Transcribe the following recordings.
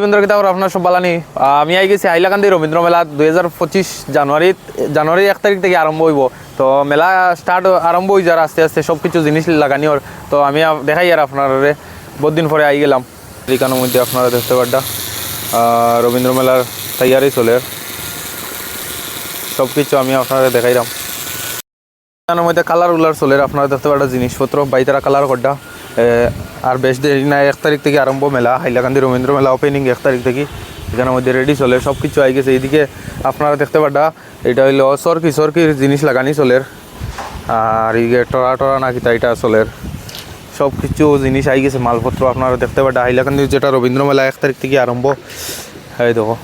রবীন্দ্র কিতাব আপনার সব বালানি। আমি আই গেছি হাইলাকান্দি রবীন্দ্র মেলা দুই হাজার পঁচিশ জানুয়ারি জানুয়ারি এক তারিখ থেকে আরম্ভ হইব। তো মেলা স্টার্ট আরম্ভ হয়ে যার আস্তে আস্তে সব কিছু জিনিস লাগানি ওর তো আমি দেখাই আর আপনার। বহুত দিন পরে আই গেলাম। এখানের মধ্যে আপনারা দেখতে পাড্ডা রবীন্দ্র মেলার তৈয়ারি চলে। সব কিছু আমি আপনারা দেখাইলাম। এখানের মধ্যে কালার উলার চলে। আপনারা দেখতে পাড্ডা জিনিসপত্র। বাইতারা কালার করডা। আর বেশ দেরি না এক তারিখ থেকে আরম্ভ মেলা, হাইলাকান্দি রবীন্দ্র মেলা ওপেনিং এক তারিখ থেকে। এখানের মধ্যে রেডি চলে সব কিছু আই গেছে। এইদিকে আপনারা দেখতে পাড্ডা এটা হইল সরকি সরকির জিনিস লাগানি চলের। আর এইদিকে টরা টরা না কিতা এটা চলের। সব কিছু জিনিস আই গেছে, মালপত্র আপনারা দেখতে পাড্ডা হাইলাকান্দি যেটা রবীন্দ্র মেলা এক তারিখ থেকে আরম্ভ। এই দেখো।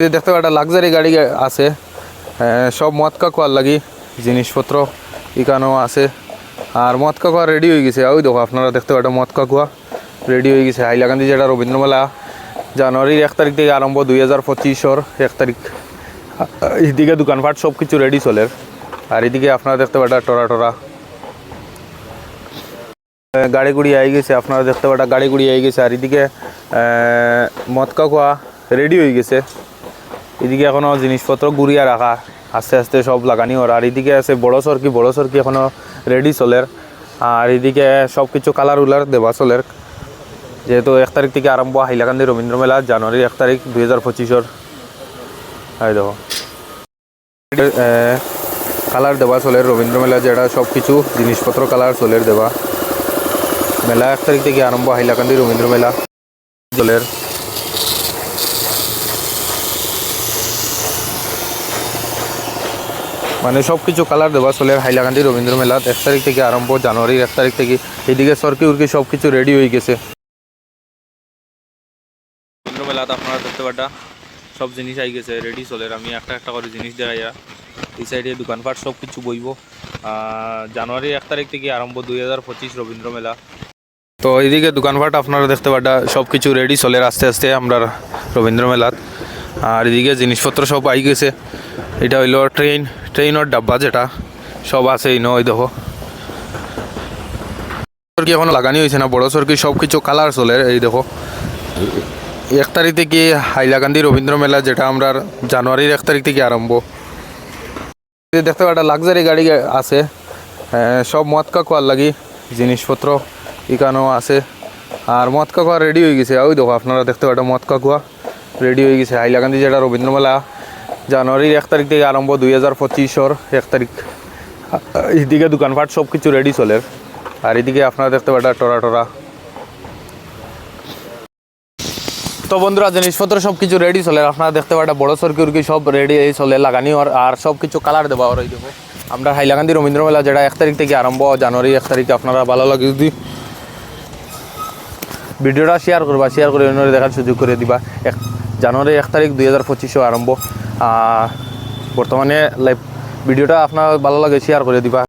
দেখতে পাড্ডা লাক্সারি গাড়ি আছে। সব মদ কাকুয়ার লাগি জিনিসপত্র এখানেও আছে। আর মদ কাকুয়া রেডি হয়ে গেছে। ওই দেখো, আপনারা দেখতে পাটা মদ কাকুয়া রেডি হয়ে গেছে। হাইলাকান্দি যেটা রবীন্দ্র মেলা জানুয়ারির এক তারিখ থেকে আরম্ভ, দুই হাজার পঁচিশর এক তারিখ। এইদিকে দোকানপাট সব কিছু রেডি চলে। আর এদিকে আপনারা দেখতে পাটা টরা টরা। গাড়ি গুড়ি আই গেছে, আপনারা দেখতে পাটা গাড়ি গুড়ি আই গেছে। আর এদিকে মদ কাকুয়া রেডি হয়ে গেছে। এদিকে এখনও জিনিসপত্র গুড়িয়া রাখা। আস্তে আস্তে সব লাগানি ওর আর এদিকে আছে বড় সরকি বড় সরকি এখনও রেডি চলের আর এদিকে সব কিছু কালার উলার দেওয়া চলের যেহেতু এক তারিখ থেকে আরম্ভ হাইলাকান্দি রবীন্দ্র মেলা জানুয়ারির এক তারিখ দুই হাজার পঁচিশর। এই দেখো। কালার দেওয়া চলের রবীন্দ্র মেলা যেটা, সব কিছু জিনিসপত্র কালার চলের দেওয়া মেলা এক তারিখ থেকে আরম্ভ হাইলাকান্দি রবীন্দ্র মেলা। চলের মানে সব কিছু কালার দেওয়া চলে হাইলাকান্দি রবীন্দ্র মেলাত এক তারিখ থেকে আরম্ভ, জানুয়ারির এক তারিখ থেকে। এদিকে সরকি উরকি সব কিছু রেডি হয়ে গেছে। রবীন্দ্র মেলাত আপনারা দেখতে পাটা সব জিনিস আই গেছে রেডি চলে আমি একটা একটা করে জিনিস দেখাই এই সাইডে দোকানপাট সব কিছু বইব। জানুয়ারির এক তারিখ থেকে আরম্ভ, দুই হাজার পঁচিশ রবীন্দ্র মেলা। তো এইদিকে দোকানপাট আপনারা দেখতে পাটা সব কিছু রেডি চলে আস্তে আস্তে আমরা রবীন্দ্র মেলাত। আর এদিকে জিনিসপত্র সব আই গেছে। এটা হইল ট্রেন ট্রেনের ডাব্বা যেটা, সব আছে ইনো ওই দেখো। সরকি এখন লাগানি হয়েছে না? বড় সরকি সব কিছু কালার চলে এই দেখো। এক তারিখ থেকে হাইলাকান্দি রবীন্দ্র মেলা যেটা আমরা জানুয়ারির এক তারিখ থেকে আরম্ভ? দেখতে পাটা লাক্সারি গাড়ি আছে। সব মদ কাকুয়ার লাগি, জিনিসপত্র এখানেও আছে। আর মদ কাকুয়া রেডি হয়ে গেছে। ওই দেখো, আপনারা দেখতে পাটা মদ কাকুয়া রেডি হয়ে গেছে। হাইলাকান্দি যেটা রবীন্দ্র মেলা জানুয়ারির এক তারিখ থেকে আরম্ভ দুই হাজার পঁচিশর এক তারিখ এদিকে দোকানপাট সব কিছু রেডি চলে। আর এদিকে আপনারা দেখতে পাটা টরা টরা তো বন্ধুরা, জিনিসপত্র সব কিছু রেডি চলে। আপনারা দেখতে পাটা বড় সরকি সব রেডি চলে, লাগানি আর সব কিছু কালার দেওয়া ওর এই আমরা হাইলাকান্দি রবীন্দ্র মেলা যেটা এক তারিখ থেকে আরম্ভ জানুয়ারি এক তারিখে আপনারা ভালো লাগে যদি ভিডিওটা শেয়ার করবা শেয়ার করে অন্যরা দেখার সুযোগ করে দিবা। এক জানুয়ারি এক তারিখ দুই হাজার পঁচিশে আরম্ভ বর্তমানে লাইভ ভিডিওটা আপনার ভালো লাগে শেয়ার করে দিবা।